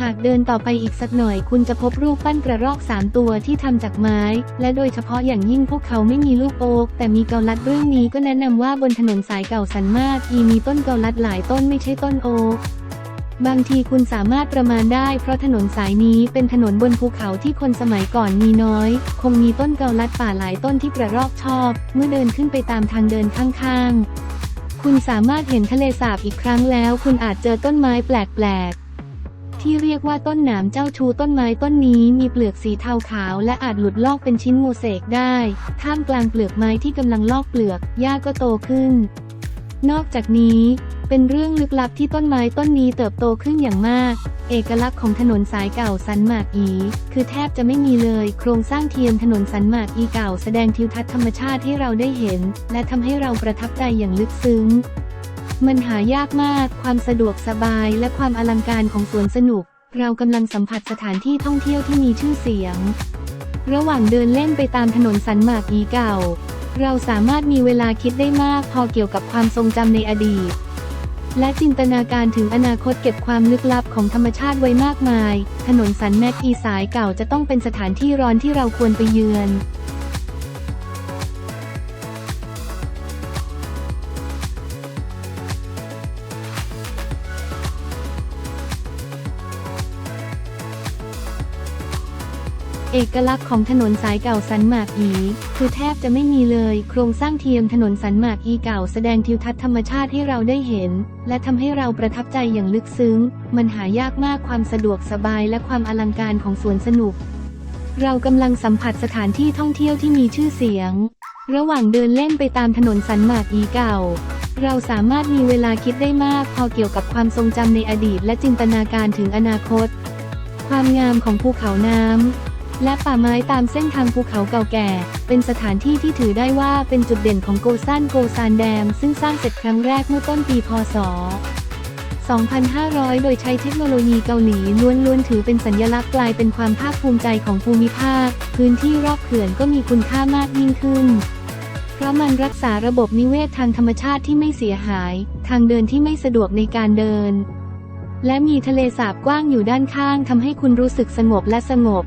หากเดินต่อไปอีกสักหน่อยคุณจะพบรูปปั้นกระรอกสามตัวที่ทำจากไม้ และโดยเฉพาะอย่างยิ่งพวกเขาไม่มีลูกโอ๊กแต่มีเกาลัดเรื่องนี้ก็แนะนำว่าบนถนนสายเก่าสันมากอีมีต้นเกาลัดหลายต้นไม่ใช่ต้นโอ๊กบางทีคุณสามารถประมาณได้เพราะถนนสายนี้เป็นถนนบนภูเขาที่คนสมัยก่อนมีน้อย คงมีต้นเกาลัดป่าหลายต้นที่กระรอกชอบ เมื่อเดินขึ้นไปตามทางเดินข้างๆ คุณสามารถเห็นทะเลสาบอีกครั้งแล้ว คุณอาจเจอต้นไม้แปลกๆ ที่เรียกว่าต้นหนามเจ้าชูต้นไม้ต้นนี้มีเปลือกสีเทาขาวและอาจหลุดลอกเป็นชิ้นโมเสกได้ ท่ามกลางเปลือกไม้ที่กำลังลอกเปลือกหญ้าก็โตขึ้น นอกจากนี้เป็นเรื่องลึกลับที่ต้นไม้ต้นนี้เติบโตขึ้นอย่างมาก เอกลักษณ์ของถนนสายเก่าสันหมากอี คือแทบจะไม่มีเลย โครงสร้างเทียมถนนสันหมากอีเก่าแสดงทิวทัศน์ธรรมชาติให้เราได้เห็น และทำให้เราประทับใจอย่างลึกซึ้ง มันหายากมาก ความสะดวกสบายและความอลังการของสวนสนุก เรากำลังสัมผัสสถานที่ท่องเที่ยวที่มีชื่อเสียง ระหว่างเดินเล่นไปตามถนนสันหมากอีเก่า เราสามารถมีเวลาคิดได้มากพอเกี่ยวกับความทรงจำในอดีต และจินตนาการถึงอนาคตเก็บความลึกลับของธรรมชาติไว้มากมาย ถนนสันแมกอีสายเก่าจะต้องเป็นสถานที่ร้อนที่เราควรไปเยือน เอกลักษณ์ของถนนสายเก่าสันหมากอีคือแทบจะไม่มีเลย โครงสร้างเทียมถนนสันหมากอีเก่าแสดงทิวทัศน์ธรรมชาติให้เราได้เห็น และทำให้เราประทับใจอย่างลึกซึ้ง มันหายากมากความสะดวกสบายและความอลังการของสวนสนุก เรากำลังสัมผัสสถานที่ท่องเที่ยวที่มีชื่อเสียง ระหว่างเดินเล่นไปตามถนนสันหมากอีเก่าเราสามารถมีเวลาคิดได้มาก พอเกี่ยวกับความทรงจำในอดีตและจินตนาการถึงอนาคต ความงามของภูเขาน้ำ และป่าไม้ตามเส้นทางภูเขาเก่าแก่ เป็นสถานที่ที่ถือได้ว่าเป็นจุดเด่นของโกซันโกซานแดม ซึ่งสร้างเสร็จครั้งแรกเมื่อต้นปีพศ 2500 โดยใช้เทคโนโลยีเกาหลีล้วนๆถือเป็นสัญลักษณ์กลายเป็นความภาคภูมิใจของภูมิภาค พื้นที่รอบเขื่อนก็มีคุณค่ามากยิ่งขึ้น เพราะมันรักษาระบบนิเวศทางธรรมชาติที่ไม่เสียหาย ทางเดินที่ไม่สะดวกในการเดิน และมีทะเลสาบกว้างอยู่ด้านข้างทำให้คุณรู้สึกสงบและสงบ